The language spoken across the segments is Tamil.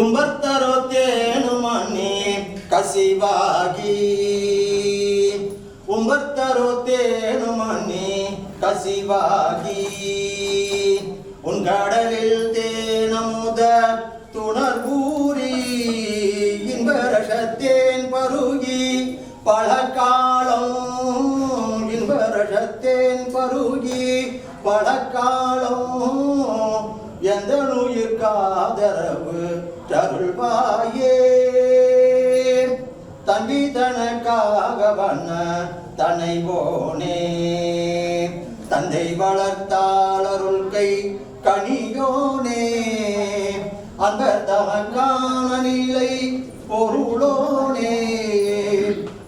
ಉಂಬತ್ತರೋ ತೇನು ಮನೆ ಕಸಿವಾಗಿ ಉಂಬತ್ತರೋ ತೇನು ಮನೆ கசிவாகி உன் கடலில் தேனமுத துணர்பூரி இன்பரசத்தேன் பருகி பல காலம் இன்பரசத்தேன் பருகி பல காலம் தருள்வாயே தம்பி தனக்காக வண்ண தனைவோனே தந்தை வளர்த்தாளருள் கை கனியோனே. அந்த தமக்கான நிலை பொருளோனே.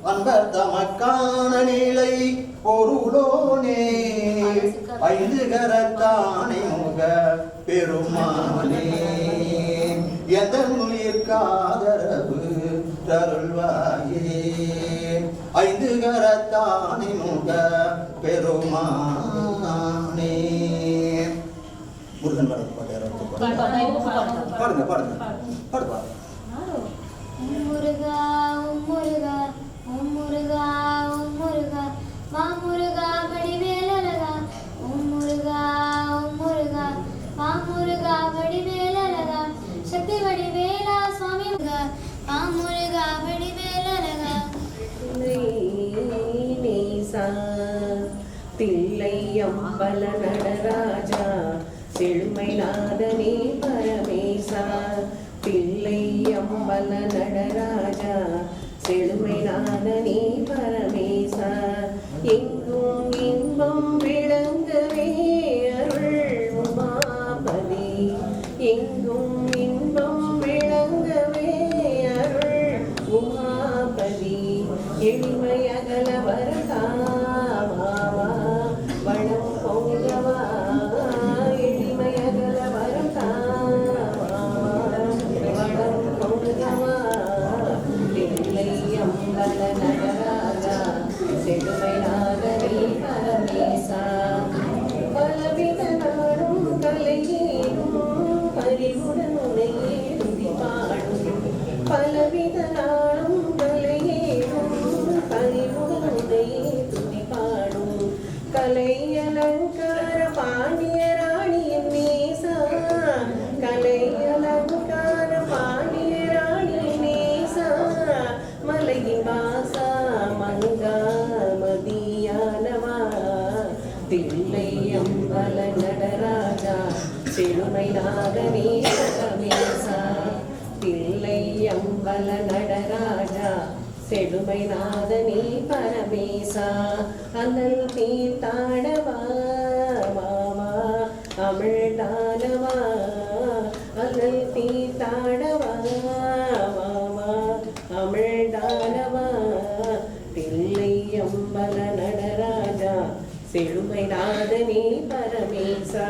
அன்பர் தமக்கான நிலை பொருளோனே. ஐந்து கரத்தானை முக பெருமானே. எதன் உயிர்காதரவு தருள்வாயே. ஐந்து கரத்தானை முக பெருமானே. முருகன் பாடல் பாடுங்க பாடுங்க? பாடுங்க முருகா தில்லை அம்பல நடராஜா செழுமை நாதனே பரமேசா தில்லை அம்பல நடராஜா செழுமை நாதனே பரமேசா எளிமையகல அகல கலை அலங்கார பாண்டிய ராணியின் நேசா கலை அலங்கார பாண்டிய ராணியின் நேசா மலையின் வாசா மங்கா மதியானவா தில்லை அம்பல நடராஜா செழுமை நாதனே பரமேசா தில்லை அம்பல நடராஜா செழுமை நாதனே பரமேசா அனல் தீர்த்தாடவா மாமா அமிழ்தானவா அனல் தீர்த்தாடவா மாமா அமிழ்தானவா தில்லை அம்பல நடராஜா செழுமை நாதனே பரமேசா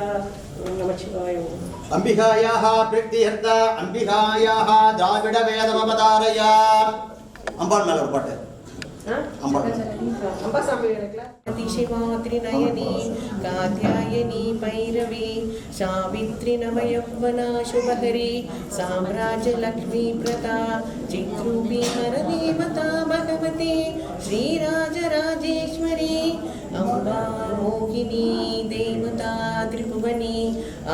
நமச்சிவாயம் அம்பிகாயாः பிரீத்தியர்த்த அம்பிகாயாः திராவிட வேதமவதாரய அம்பாள் மேல ஒரு பாட்டு. அம்பாள். அதிசிவாத்ரி நயனி காத்யாயனி பைரவி சாவித்ரி நவயௌவனா சுபகரி சாம்ராஜ்ய லக்ஷ்மி பிரதா சித்ரூபி ஹரதேவதா பகவதி ஸ்ரீராஜராஜேஸ்வரி அம்பா மோகினி தேவதா திரிபுவனி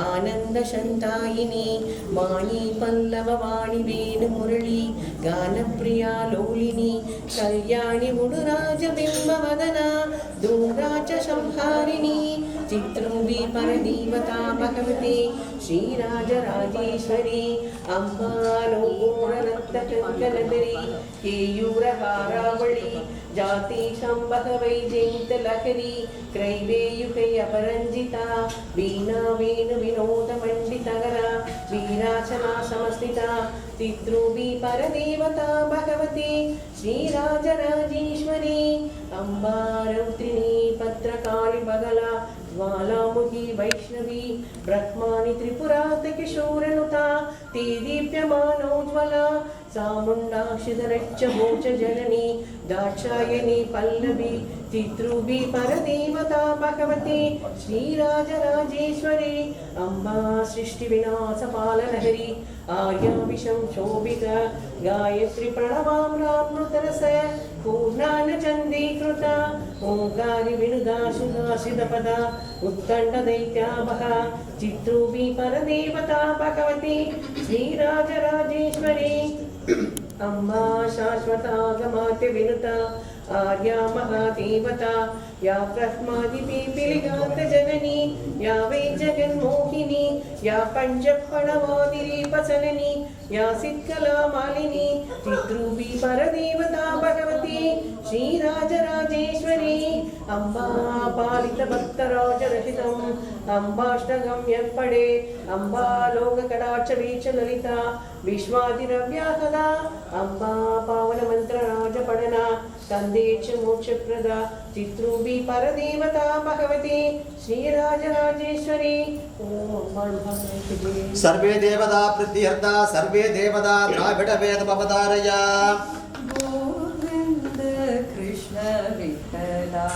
ஆனந்த சந்தாயினி வாணி பல்லவ வாணி வேணு முரளி கானப்பிரியா லோலினி கல்யாணி முடுராஜ பிம்பவதனா தூராஜ சம்ஹாரிணி चित्रूपी परदेवता भगवते श्रीराजराजेश्वरी अम्बालोररक्तकङ्कणधरी केयूरहारावळि जातीशं बहवै जयन्तलहरी क्रैवेयुकै अपरञ्जिता वीणा वेणुविनोदमण्डितकरा वीराचना समस्थिता चित्रूपी परदेवता भगवती श्रीराजराजेश्वरी अम्बारौत्रिणी पत्रकाळि बगला ज्वालामुखी वैष्णवी ब्रह्माणि त्रिपुरातकिशोरनुता ते दीप्यमानोज्ज्वला चामुण्डाक्षिधरच्च भोज जननी दाक्षायणी पल्लवी चित्रूपी परदेवता भगवती श्रीराजराजेश्वरी अम्बा सृष्टिविनाशपालनहरी आर्याविषं शोभित गायत्री प्रणवामृतरस पूर्णानचन्दीकृत ఓంకారి వినుదాసుదాసిదపద ఉత్కంఠ దైత్యాభ చిత్రూపీ పరదేవత భగవతి శ్రీరాజరాజేశ్వరి. అమ్మా శాశ్వతాగమాత వినుత ఆర్యా మహాదేవత యా బ్రహ్మాది పీపిలిగాంత జనని యా వై జగన్మోహ या पञ्चप्रणवादिरीपसननी या सित्कलामालिनी चिद्रूपी परदेवता भगवती श्रीराजराजेश्वरी अम्बा पालितभक्तराजरहितम् अम्बाष्टगं यत्पडे अम्बा लोककटाक्षवीक्षललिता विश्वादिरव्याहदा अम्बा पावनमन्त्रराजपडना तन्देच मोक्षप्रदा चित्रूपी परदेवता भगवती श्रीराजराजेश्वरी। सर्वे देवता प्रत्यर्था सर्वे देवता द्राविड वेद पवतारय गोविन्द कृष्ण विठ्ठला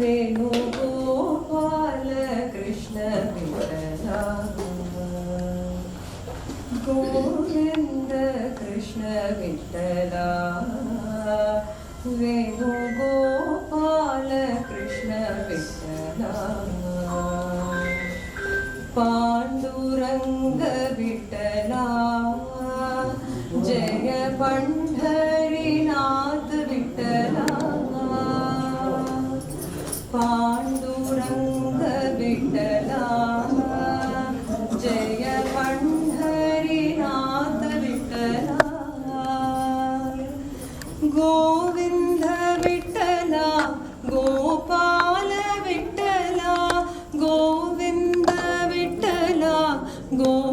वेणुगोपाल कृष्ण विठ्ठला गोविन्द कृष्ण विठ्ठला വേണുഗോപാല കൃഷ്ണ വിട്ടല പാണ്ഡുരംഗ വിട്ടല ജയ പണ്ഡരിനാഥ് വിട്ടല പാ 我